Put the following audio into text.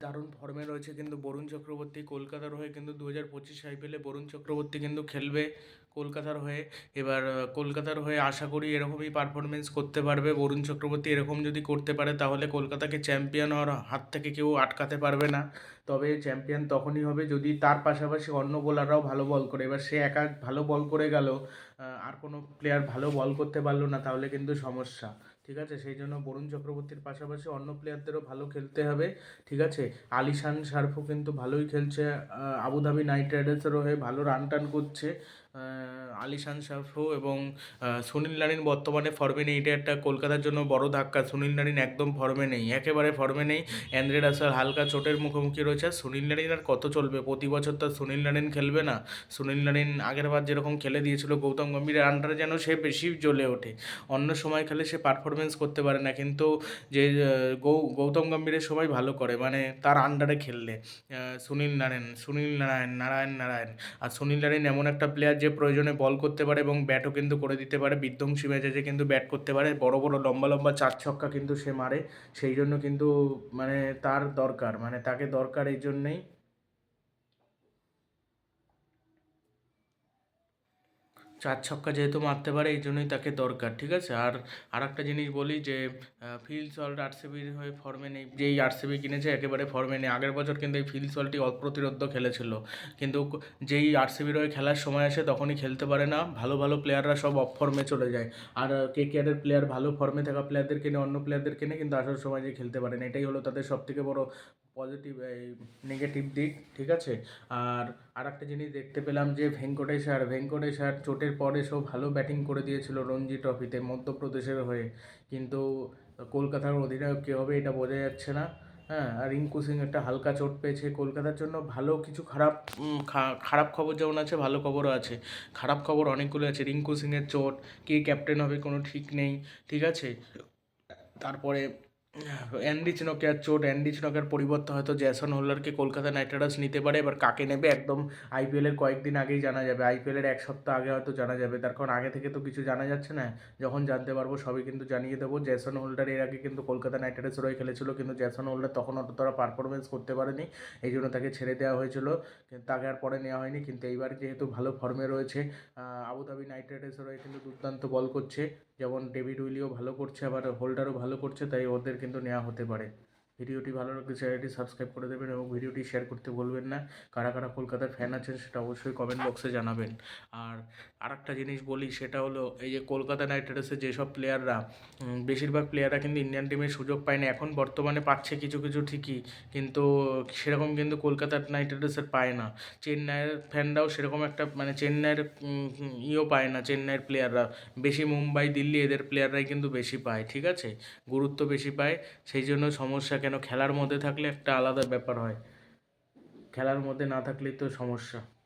দারুণ ফর্মে রয়েছে কিন্তু বরুণ চক্রবর্তী কলকাতার হয়ে কিন্তু দু হাজার পঁচিশ আইপিএলে বরুণ চক্রবর্তী কিন্তু খেলবে কলকাতার হয়ে। এবার কলকাতার হয়ে আশা করি এরকমই পারফরমেন্স করতে পারবে বরুণ চক্রবর্তী। এরকম যদি করতে পারে তাহলে কলকাতাকে চ্যাম্পিয়ন হওয়ার হাত থেকে কেউ আটকাতে পারবে না। তবে চ্যাম্পিয়ন তখনই হবে যদি তার পাশাপাশি অন্য বোলাররাও ভালো বল করে। এবার সে একা ভালো বল করে গেল আর কোনো প্লেয়ার ভালো বল করতে পারল না তাহলে কিন্তু সমস্যা। ঠিক আছে? সেই জন্য বরুণ চক্রবর্তীর পাশাপাশি অন্য প্লেয়ারদেরও ভালো খেলতে হবে, ঠিক আছে? আলিশান শারফও কিন্তু ভালোই খেলছে আবুধাবি নাইট রাইডার্সেরও হয়ে ভালো রান টান করছে। আলিশান শারফও এবং সুনীল নারিন বর্তমানে ফর্মে নেই। এটা একটা কলকাতার জন্য বড় ধাক্কা। সুনীল নারিন একদম ফর্মে নেই। একেবারে ফর্মে নেই। অ্যান্দ্রে রাসেল হালকা চোটের মুখোমুখি রয়েছে। সুনীল নারিন আর কত চলবে? প্রতি বছর তো সুনীল নারিন খেলবে না। সুনীল নারিন আগের বার যেরকম খেলে দিয়েছিল গৌতম গম্ভীরের আন্ডারে যেন সে বেশি জ্বলে ওঠে। অন্য সময় খেলে সে পারফরমেন্স করতে পারে না। কিন্তু যে গৌতম গম্ভীরের সময় ভালো করে। মানে তার আন্ডারে খেললে। সুনীল নারায়ণ সুনীল নারায়ণ নারায়ণ নারায়ণ। আর সুনীল নারায়ণ এমন একটা প্লেয়ার যে প্রয়োজনে বল করতে পারে এবং ব্যাটও কিন্তু করে দিতে পারে। বিধ্বংসী মেজাজে কিন্তু ব্যাট করতে পারে। বড় বড়, লম্বা লম্বা চার ছক্কা কিন্তু সে মারে। সেই জন্য কিন্তু মানে তার দরকার। মানে তাকে দরকার এই জন্যেই চার ছক্কা যেহেতু মারতে পারে, এই জন্যই তাকে দরকার, ঠিক আছে? আর আর একটা জিনিস বলি যে ফিল সল্ট আরসিবির হয়ে ফর্মে নেই, যেই আরসিবি কিনেছে, একেবারে ফর্মে নেই। আগের বছর কিন্তু এই ফিল সল্টই অপ্রতিরোধ্য খেলেছিল। কিন্তু যেই আরসিবির হয়ে খেলার সময় আসে, তখনই খেলতে পারে না। ভালো ভালো প্লেয়াররা সব অফ ফর্মে চলে যায়। আর কে কেয়ারের প্লেয়ার ভালো ফর্মে থাকা প্লেয়ারদের কিনে অন্য প্লেয়ারদের কিনে কিন্তু আসার সময় যে খেলতে পারে না, এটাই হলো তাদের সবথেকে বড় পজিটিভ এই নেগেটিভ দিক, ঠিক আছে? আর আর একটা জিনিস দেখতে পেলাম যে ভেঙ্কটেশ আর ভেঙ্কটেশ আর চোটের পরে সব ভালো ব্যাটিং করে দিয়েছিল রঞ্জি ট্রফিতে মধ্যপ্রদেশের হয়ে। কিন্তু কলকাতার অধিনায়ক কে হবে এটা বোঝা যাচ্ছে না। হ্যাঁ আর রিঙ্কু সিং একটা হালকা চোট পেয়েছে কলকাতার জন্য। ভালো কিছু খারাপ খারাপ খবর যেমন আছে, ভালো খবরও আছে। খারাপ খবর অনেকগুলো আছে। রিঙ্কু সিংয়ের চোট, কে ক্যাপ্টেন হবে কোনো ঠিক নেই, ঠিক আছে? তারপরে অ্যান্ডি চিনকের চোট, অ্যান্ডি চিনকের পরিবর্তে হয়তো জ্যাসন হোল্ডারকে কলকাতা নাইট রাইডার্স নিতে পারে, এবার কাকে নেবে একদম আইপিএলের কয়েকদিন আগেই জানা যাবে। আইপিএলের এক সপ্তাহ আগে হয়তো জানা যাবে, তার কারণ আগে থেকে তো কিছু জানা যাচ্ছে না। যখন জানতে পারব সবই কিন্তু জানিয়ে দেবো। জ্যাসন হোল্ডার এর আগে কিন্তু কলকাতা নাইট রাইডার্সের হয়ে খেলেছিল, কিন্তু জ্যাসন হোল্ডার তখন অতটা পারফরমেন্স করতে পারেনি, এই জন্য তাকে ছেড়ে দেওয়া হয়েছিল। তাকে আর পরে নেওয়া হয়নি, কিন্তু এইবার যেহেতু ভালো ফর্মে রয়েছে আবুধাবি নাইট রাইডার্সের হয়ে কিন্তু দুর্দান্ত বল করছে। যেমন ডেভিড উইলিও ভালো করছে, আবার হোল্ডারও ভালো করছে, তাই ওদের কিন্তু নেওয়া হতে পারে। ভিডিওটি ভালো লাগলে চ্যানেলটি সাবস্ক্রাইব করে দেবেন এবং ভিডিওটি শেয়ার করতে বলবেন না। কারা কারা কলকাতার ফ্যান আছেন সেটা অবশ্যই কমেন্ট বক্সে জানাবেন। আর আরেকটা জিনিস বলি, সেটা হলো এই যে কলকাতা নাইট রাইডার্সের যেসব প্লেয়াররা বেশিরভাগ প্লেয়াররা কিন্তু ইন্ডিয়ান টিমের সুযোগ পায় না এখন বর্তমানে পাচ্ছে কিছু কিছু ঠিকই, কিন্তু সেরকম কিন্তু কলকাতা নাইট রাইডার্সের পায় না। চেন্নাইয়ের ফ্যানরাও সেরকম একটা মানে চেন্নাইয়ের ইও পায় না চেন্নাইয়ের প্লেয়াররা বেশি মুম্বাই, দিল্লি এদের প্লেয়াররাই কিন্তু বেশি পায়, ঠিক আছে? গুরুত্ব বেশি পায়, সেই জন্য সমস্যা কেন? খেলার মধ্যে থাকলে একটা আলাদা ব্যাপার হয়। খেলার মধ্যে না থাকলেই তো সমস্যা।